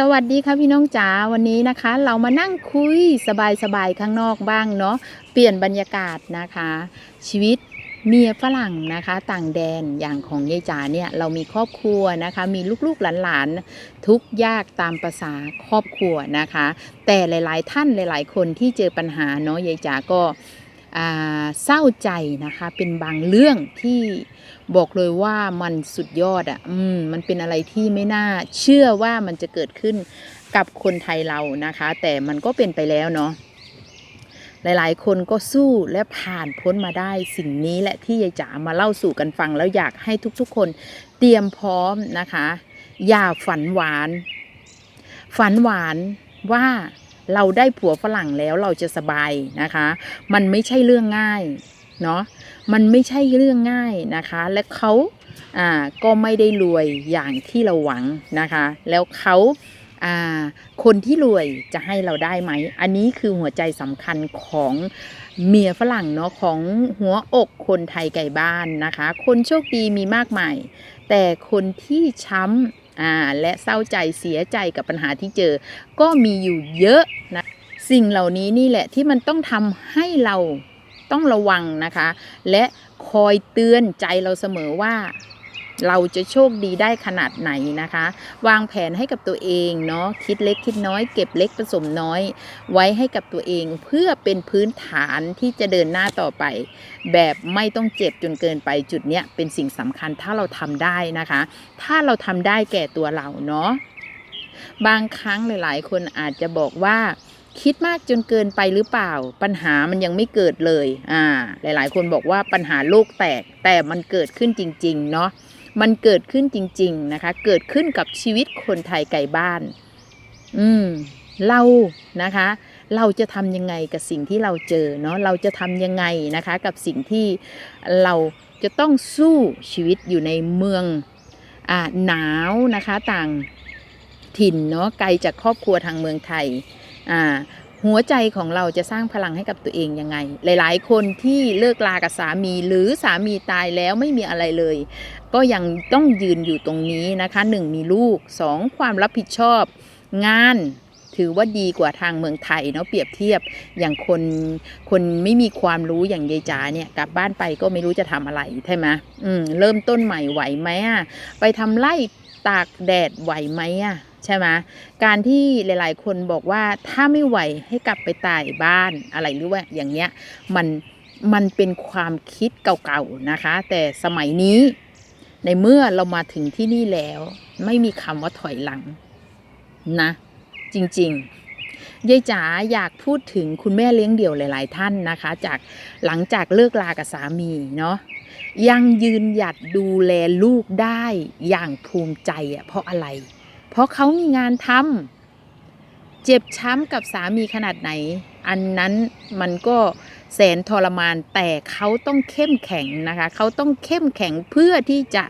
สวัสดีค่ะพี่น้องจ๋าวันนี้นะคะ เรามานั่งคุยสบายๆข้างนอกบ้างเนาะเปลี่ยนบรรยากาศนะคะ ชีวิตเมียฝรั่งนะคะ ต่างแดนอย่างของยายจ๋าเนี่ยเรามีครอบครัวนะคะ มีลูกๆหลานๆ ทุกยากตามภาษาครอบครัวนะคะ แต่หลาย ๆ ท่านหลาย ๆ คนที่เจอปัญหาเนาะยายจ๋าก็ เศร้าใจนะคะ เป็นบางเรื่องที่บอกเลยว่ามันสุดยอดอะ่ะมมันเป็นอะไรที่ไม่น่าเชื่อว่ามันจะเกิดขึ้นกับคนไทยเรานะคะ แต่มันก็เป็นไปแล้วเนาะหลายๆ คนก็สู้และผ่านพ้นมาได้สิ่งนี้แหละที่ยายจ๋ามาเล่าสู่กันฟังแล้วอยากให้ทุกๆ คนเตรียมพร้อมนะคะ อย่าฝันหวาน ฝันหวานว่า เราได้ผัวฝรั่งแล้วเราจะสบายนะคะ มันไม่ใช่เรื่องง่ายเนาะมันไม่ใช่เรื่องง่ายนะคะ และเขาอ่าก็ไม่ได้รวยอย่างที่เราหวังนะคะ แล้วเขาอ่าคนที่รวยจะให้เราได้ไหม อันนี้คือหัวใจสำคัญของเมียฝรั่งเนาะของหัวอกคนไทยไก่บ้านนะคะ คนโชคดีมีมากมาย แต่คนที่ช้ำ อ่าและเศร้าใจเสียใจกับปัญหาที่เจอ ก็มีอยู่เยอะนะสิ่งเหล่านี้นี่แหละที่มันต้องทำให้เราต้องระวังนะคะ และคอยเตือนใจเราเสมอว่า เราจะโชคดีได้ขนาดไหนนะคะ วางแผนให้กับตัวเองเนาะคิดเล็กคิดน้อยเก็บเล็กผสมน้อย ไว้ให้กับตัวเองเพื่อเป็นพื้นฐานที่จะเดินหน้าต่อไป แบบไม่ต้องเจ็บจนเกินไปจุดเนี้ยเป็นสิ่งสำคัญถ้าเราทำได้นะคะ ถ้าเราทำได้แก่ตัวเราเนาะบางครั้งหลาย ๆ คนอาจจะบอกว่าคิดมากจนเกินไปหรือเปล่า ปัญหามันยังไม่เกิดเลย อ่า หลายๆ คนบอกว่าปัญหาโลกแตกแต่มันเกิดขึ้นจริง ๆ เนาะ มันเกิดขึ้นจริง ๆนะคะ เกิดขึ้นกับชีวิตคนไทยไก่บ้าน อืมเรานะคะ เราจะทำยังไงกับสิ่งที่เราเจอเนาะเราจะทำยังไงนะคะ กับสิ่งที่เราจะต้องสู้ชีวิตอยู่ในเมืองอ่าหนาวนะคะต่างถิ่นเนาะไกลจากครอบครัวทางเมืองไทยอ่า หัวใจของเราจะสร้างพลังให้กับตัวเองยังไง หลายๆ คนที่เลิกลากับสามี หรือสามีตายแล้วไม่มีอะไรเลย ก็ยังต้องยืนอยู่ตรงนี้นะคะหนึ่งมีลูกสองความรับผิดชอบ งานถือว่าดีกว่าทางเมืองไทยเนาะเปรียบเทียบอย่างคนคนไม่มีความรู้อย่างยายจ๋าเนี่ยกลับบ้านไปก็ไม่รู้จะทำอะไรใช่ไหมอืมเริ่มต้นใหม่ไหวไหมอะไปทำไร่ตากแดดไหวไหมอะ ใช่ไหมการที่หลาย ๆ คนบอกว่าถ้าไม่ไหวให้กลับไปตายบ้านอะไรหรือว่าอย่างเงี้ยมันมันเป็นความคิดเก่าๆนะคะ แต่สมัยนี้ในเมื่อเรามาถึงที่นี่แล้ว ไม่มีคำว่าถอยหลังนะ จริงๆยายจ๋าอยากพูดถึงคุณแม่เลี้ยงเดี่ยวหลาย ๆ ท่านนะคะ จากหลังจากเลิกลากับสามีเนาะยังยืนหยัดดูแลลูกได้อย่างภูมิใจอะเพราะอะไร เพราะเขามีงานทำเจ็บช้ำกับสามีขนาดไหน อันนั้นมันก็แสนทรมานแต่เขาต้องเข้มแข็งนะคะ เขาต้องเข้มแข็งเพื่อที่จะ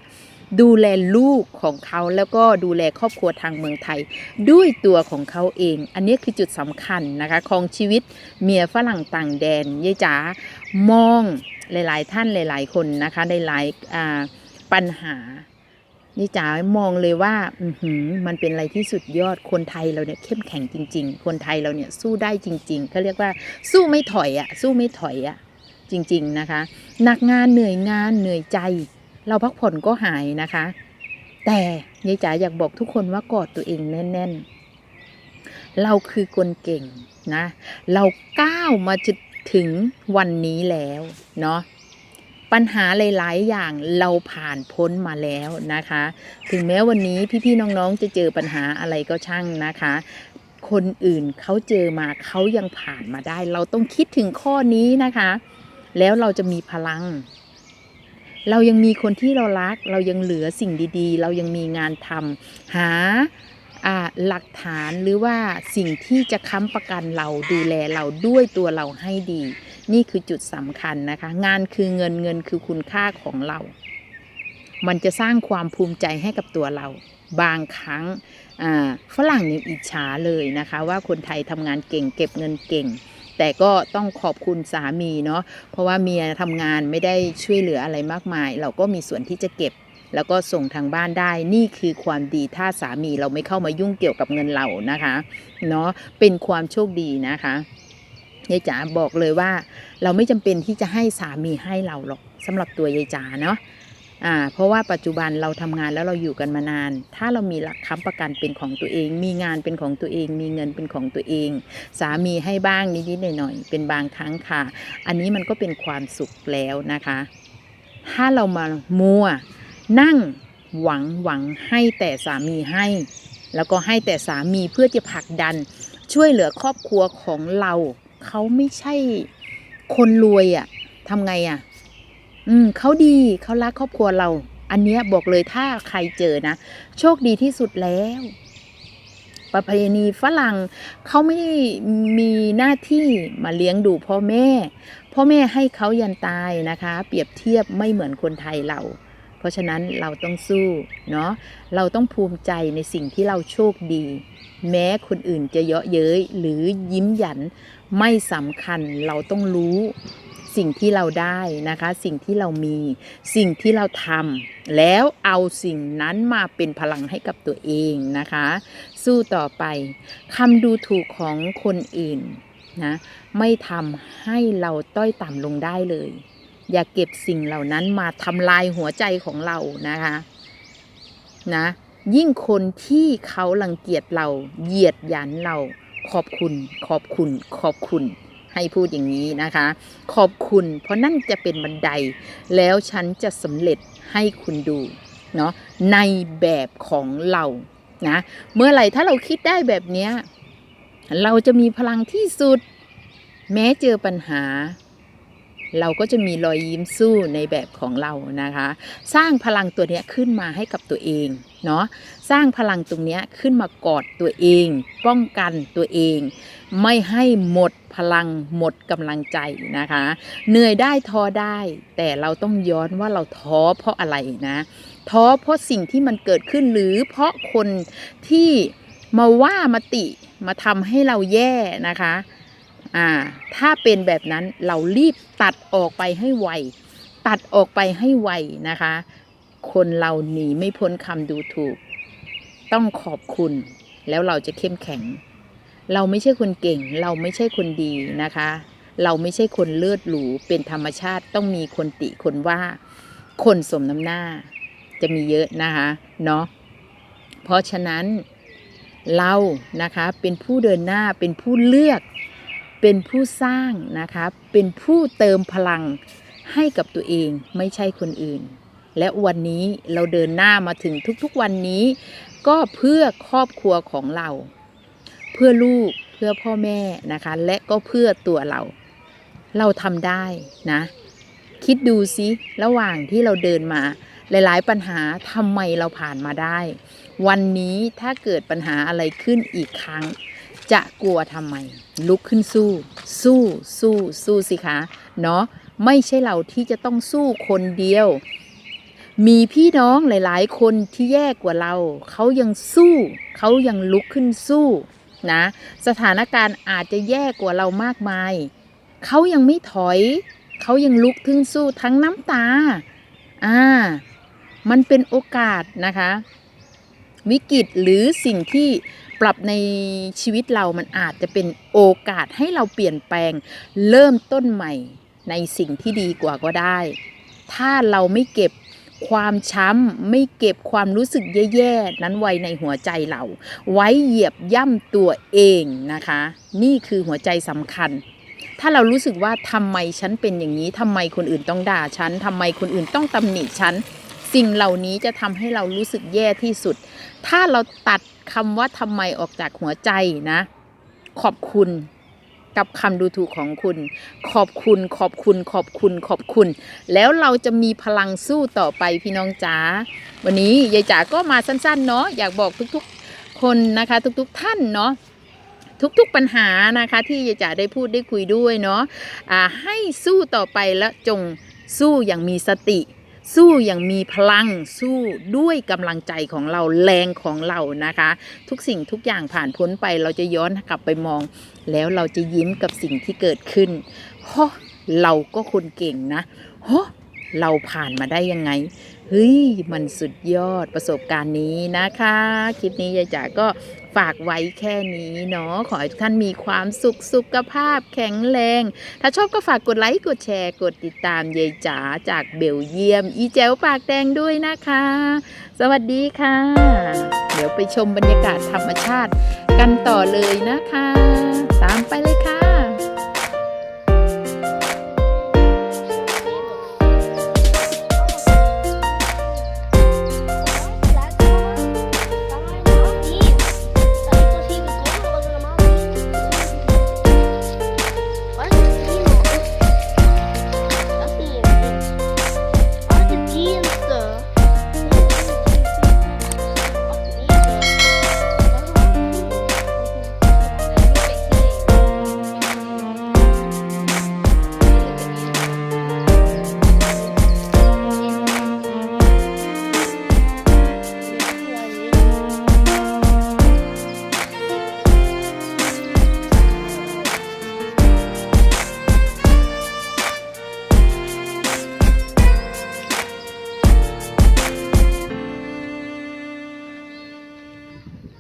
ดูแลลูกของเขาแล้วก็ดูแลครอบครัวทางเมืองไทย ด้วยตัวของเขาเอง อันนี้คือจุดสำคัญนะคะของชีวิตเมียฝรั่งต่างแดนยายจ๋ามองหลาย ๆ ท่านหลาย ๆ คนนะคะในหลายปัญหา นี่จ๋ามองเลยว่าอืมันเป็นอะไรที่สุดยอดคนไทยเราเนี่ยเข้มแข็งจริง ๆ คนไทยเราเนี่ยสู้ได้จริงๆเขาเรียกว่าสู้ไม่ถอยอะสู้ไม่ถอยอะจริง ๆนะคะ หนักงานเหนื่อยงานเหนื่อยใจ เราพักผ่อนก็หายนะคะ แต่ยายจ๋าอยากบอกทุกคนว่ากอดตัวเองแน่น ๆ เราคือคนเก่งนะ เราก้าวมาจนถึงวันนี้แล้วเนาะ ปัญหาหลาย ๆ อย่างเราผ่านพ้นมาแล้วนะคะ ถึงแม้วันนี้พี่ๆน้องๆ จะเจอปัญหาอะไรก็ช่างนะคะ คนอื่นเขาเจอมาเขายังผ่านมาได้ เราต้องคิดถึงข้อนี้นะคะ แล้วเราจะมีพลัง เรายังมีคนที่เรารัก เรายังเหลือสิ่งดีๆ เรายังมีงานทำหาอ่าหลักฐานหรือว่าสิ่งที่จะค้ำประกันเราดูแลเราด้วยตัวเราให้ดี นี่คือจุดสำคัญนะคะ งานคือเงินเงินคือคุณค่าของเรา มันจะสร้างความภูมิใจให้กับตัวเรา บางครั้งฝรั่งยังอิจฉาเลยนะคะ ว่าคนไทยทำงานเก่ง เก็บเงินเก่ง แต่ก็ต้องขอบคุณสามีเนาะเพราะว่าเมียทำงานไม่ได้ช่วยเหลืออะไรมากมาย เราก็มีส่วนที่จะเก็บแล้วก็ส่งทางบ้านได้ นี่คือความดีถ้าสามีเราไม่เข้ามายุ่งเกี่ยวกับเงินเรานะคะ เนาะ เป็นความโชคดีนะคะ ยายจ๋าบอกเลยว่า เราไม่จำเป็นที่จะให้สามีให้เราหรอกสำหรับตัวยายจ๋าเนาะอ่าเพราะว่าปัจจุบันเราทำงานแล้วเราอยู่กันมานาน ถ้าเรามีหลักค้ำประกันเป็นของตัวเอง มีงานเป็นของตัวเอง มีเงินเป็นของตัวเอง สามีให้บ้างนิดๆหน่อยๆเป็นบางครั้งค่ะ อันนี้มันก็เป็นความสุขแล้วนะคะ ถ้าเรามามัวนั่งหวังหวังให้แต่สามีให้ แล้วก็ให้แต่สามีเพื่อจะผลักดันช่วยเหลือครอบครัวของเรา เขาไม่ใช่คนรวยอะ่ะทำไงอะ่ะ อืมเขาดีเขารักครอบครัวเรา อันเนี้ยบอกเลยถ้าใครเจอนะโชคดีที่สุดแล้ว ประเพณีฝรั่งเขาไม่ได้มีหน้าที่มาเลี้ยงดูพ่อแม่ พ่อแม่ให้เขายันตายนะคะ เปรียบเทียบไม่เหมือนคนไทยเราเพราะฉะนั้นเราต้องสู้เนาะเราต้องภูมิใจในสิ่งที่เราโชคดี แม้คนอื่นจะเยาะเย้ยหรือยิ้มหยัน ไม่สำคัญเราต้องรู้สิ่งที่เราได้นะคะ สิ่งที่เรามี สิ่งที่เราทำแล้วเอาสิ่งนั้นมาเป็นพลังให้กับตัวเองนะคะ สู้ต่อไปคำดูถูกของคนอื่นนะไม่ทำให้เราต้อยต่ำลงได้เลย อย่าเก็บสิ่งเหล่านั้นมาทำลายหัวใจของเรานะคะนะยิ่งคนที่เขารังเกียจเราเหยียดหยันเรา ขอบคุณ ขอบคุณ ขอบคุณ ให้พูดอย่างนี้นะคะ ขอบคุณ เพราะนั่นจะเป็นบันได แล้วฉันจะสำเร็จให้คุณดูเนาะในแบบของเรานะเมื่อไหร่ถ้าเราคิดได้แบบนี้เราจะมีพลังที่สุด แม้เจอปัญหา เราก็จะมีรอยยิ้มสู้ในแบบของเรานะคะ สร้างพลังตัวนี้ขึ้นมาให้กับตัวเองเนาะสร้างพลังตรงนี้ขึ้นมากอดตัวเอง ป้องกันตัวเอง ไม่ให้หมดพลังหมดกำลังใจนะคะ เหนื่อยได้ท้อได้ แต่เราต้องย้อนว่าเราท้อเพราะอะไรนะท้อเพราะสิ่งที่มันเกิดขึ้นหรือเพราะคนที่มาว่ามาติมาทำให้เราแย่นะคะ อ่าถ้าเป็นแบบนั้นเรารีบตัดออกไปให้ไว ตัดออกไปให้ไวนะคะ คนเราหนีไม่พ้นคำดูถูก ต้องขอบคุณ แล้วเราจะเข้มแข็ง เราไม่ใช่คนเก่ง เราไม่ใช่คนดีนะคะ เราไม่ใช่คนเลือดหรูเป็นธรรมชาติต้องมีคนติคนว่า คนสมน้ำหน้า จะมีเยอะนะคะเนาะเพราะฉะนั้นเรานะคะเป็นผู้เดินหน้าเป็นผู้เลือก เป็นผู้สร้างนะคะ เป็นผู้เติมพลังให้กับตัวเองไม่ใช่คนอื่น และวันนี้เราเดินหน้ามาถึงทุกๆวันนี้ ก็เพื่อครอบครัวของเรา เพื่อลูกเพื่อพ่อแม่นะคะ และก็เพื่อตัวเรา เราทำได้นะ คิดดูสิระหว่างที่เราเดินมา หลายๆ ปัญหาทำไมเราผ่านมาได้ วันนี้ถ้าเกิดปัญหาอะไรขึ้นอีกครั้ง จะกลัวทำไม ลุกขึ้นสู้ สู้สู้สู้สิคะเนาะไม่ใช่เราที่จะต้องสู้คนเดียว มีพี่น้องหลาย ๆ คนที่แย่กว่าเรา เขายังสู้ เขายังลุกขึ้นสู้นะ สถานการณ์อาจจะแย่กว่าเรามากมาย เขายังไม่ถอย เขายังลุกขึ้นสู้ทั้งน้ำตา อ่า มันเป็นโอกาสนะคะ วิกฤตหรือสิ่งที่ ปรับในชีวิตเรามันอาจจะเป็นโอกาสให้เราเปลี่ยนแปลง เริ่มต้นใหม่ในสิ่งที่ดีกว่าก็ได้ ถ้าเราไม่เก็บความช้ำไม่เก็บความรู้สึกแย่ๆ นั้นไว้ในหัวใจเรา ไว้เหยียบย่ำตัวเองนะคะ นี่คือหัวใจสำคัญ ถ้าเรารู้สึกว่าทำไมฉันเป็นอย่างนี้ทำไมคนอื่นต้องด่าฉันทำไมคนอื่นต้องตำหนิฉัน สิ่งเหล่านี้จะทำให้เรารู้สึกแย่ที่สุด ถ้าเราตัดคำว่าทำไมออกจากหัวใจนะ ขอบคุณกับคำดูถูกของคุณ ขอบคุณ ขอบคุณ ขอบคุณ ขอบคุณ แล้วเราจะมีพลังสู้ต่อไปพี่น้องจ๋า วันนี้ยายจ๋าก็มาสั้นๆเนาะ อยากบอกทุกๆ คนนะคะ ทุกๆ ท่านเนาะ ทุกๆปัญหานะคะที่ยายจ๋าได้พูดได้คุยด้วยเนาะอ่าให้สู้ต่อไปและจงสู้อย่างมีสติ สู้อย่างมีพลังสู้ด้วยกำลังใจของเราแรงของเรานะคะ ทุกสิ่งทุกอย่างผ่านพ้นไปเราจะย้อนกลับไปมอง แล้วเราจะยิ้มกับสิ่งที่เกิดขึ้นโฮเราก็คนเก่งนะโฮเราผ่านมาได้ยังไงเฮ้ยมันสุดยอดประสบการณ์นี้นะคะ คลิปนี้ยายจ๋าก็ ฝากไว้แค่นี้เนาะขอให้ทุกท่านมีความสุขสุขภาพแข็งแรง ถ้าชอบก็ฝากกดไลค์กดแชร์กดติดตามยายจ๋าจากเบลเยียม อีแจวปากแดงด้วยนะคะ สวัสดีค่ะ เดี๋ยวไปชมบรรยากาศธรรมชาติกันต่อเลยนะคะ ตามไปเลยค่ะ